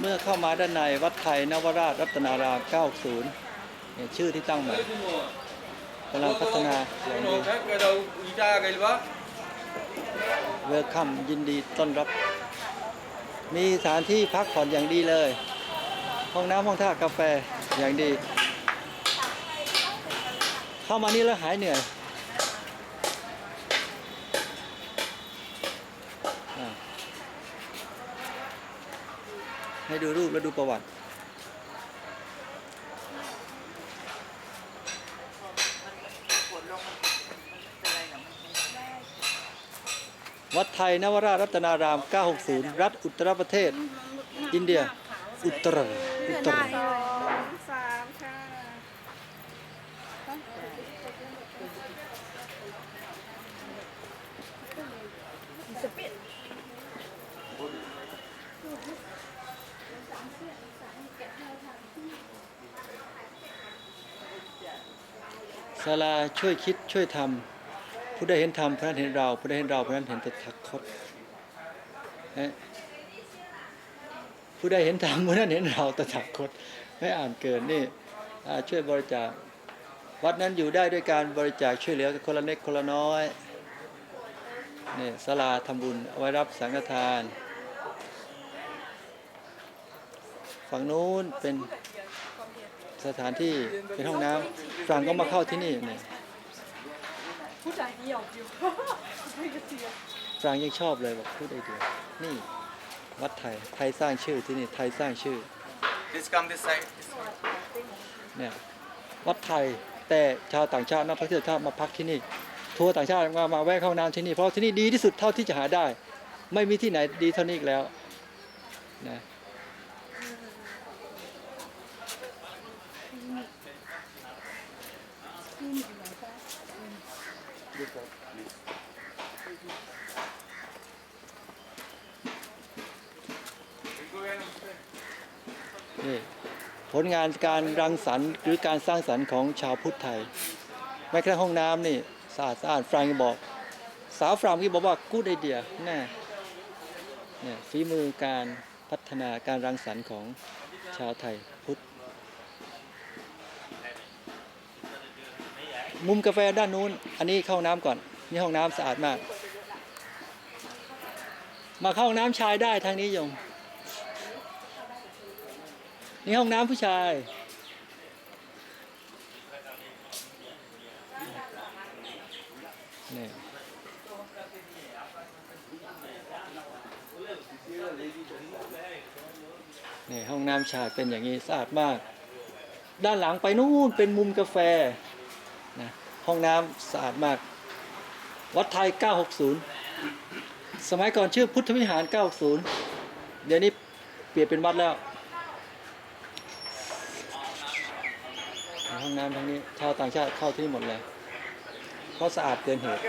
เมื่อเข้ามาด้านในวัดไทยนวราชรัตนาราม 90เนี่ยชื่อที่ตั้งใหม่กำลังพัฒนาอย่างดีเวลคัมยินดีต้อนรับ มีสถานที่พักผ่อนอย่างดีเลย ห้องน้ำห้องท่ากาแฟอย่างดี เข้ามานี่แล้วหายเหนื่อย ให้ดูรูปแล้วดูประวัติ วัดไทยนวราชรัตนาราม 960 รัฐอุตตรประเทศ อินเดีย อุตรอุตรสามค่ะ ศาลาช่วยคิดช่วยทำผู้ใดเห็นธรรมผู้นั้นเห็นเราผู้ใดเห็นเราผู้นั้นเห็นตถาคตผู้ใดเห็นธรรมผู้นั้นเห็นเราตถาคตไม่อ่านเกินนี่ช่วยบริจาควัดนั้นอยู่ได้ด้วยการบริจาคช่วยเหลือคนละเล็กคนละน้อยนี่ศาลาทำบุญเอาไว้รับสังฆทาน ฝั่งนู้นเป็น สถานที่เป็นห้องน้ำฝรั่งก็มาเข้าที่นี่เนี่ยผู้ชายเหี่ยวอยู่ไม่กระเทียมฝรั่งยังชอบเลยบอกพูดไอเดียนี่วัดไทยไทยสร้างชื่อที่นี่ไทยสร้างชื่อ this come this side เนี่ยวัดไทยแต่ชาวต่างชาตินักท่องเที่ยวชาติมาพักที่นี่ทัวร์ต่างชาติมามาแวะเข้าห้องน้ำที่นี่เพราะที่นี่ดีที่สุดเท่าที่จะหาได้ ไม่มีที่ไหนดีเท่านี้อีกแล้วนะ นี่ผลงานการรังสรรค์หรือการสร้างสรรค์ของชาวพุทธไทยแม้กระทั่งห้องน้ำนี่สะอาดสะอาดฝรั่งยังบอก สาวฝรั่งที่บอกว่ากูดไอเดียแน่เนี่ยฝีมือการพัฒนาการรังสรรค์ของชาวไทยพุทธ มุมกาแฟด้านนู้น อันนี้เข้าห้องน้ำก่อน นี่ห้องน้ำสะอาดมาก มาเข้าห้องน้ำชายได้ทางนี้ยง นี่ห้องน้ำผู้ชาย นี่นี่ห้องน้ำชายเป็นอย่างนี้สะอาดมาก ด้านหลังไปนู่นเป็นมุมกาแฟ ห้องน้ำสะอาดมาก วัดไทย 960 สมัยก่อนชื่อพุทธวิหาร 960 เดี๋ยวนี้เปลี่ยนเป็นวัดแล้ว ห้องน้ำทั้งนี้ชาวต่างชาติเข้าที่นี่หมดเลย เพราะสะอาดเกินเหตุ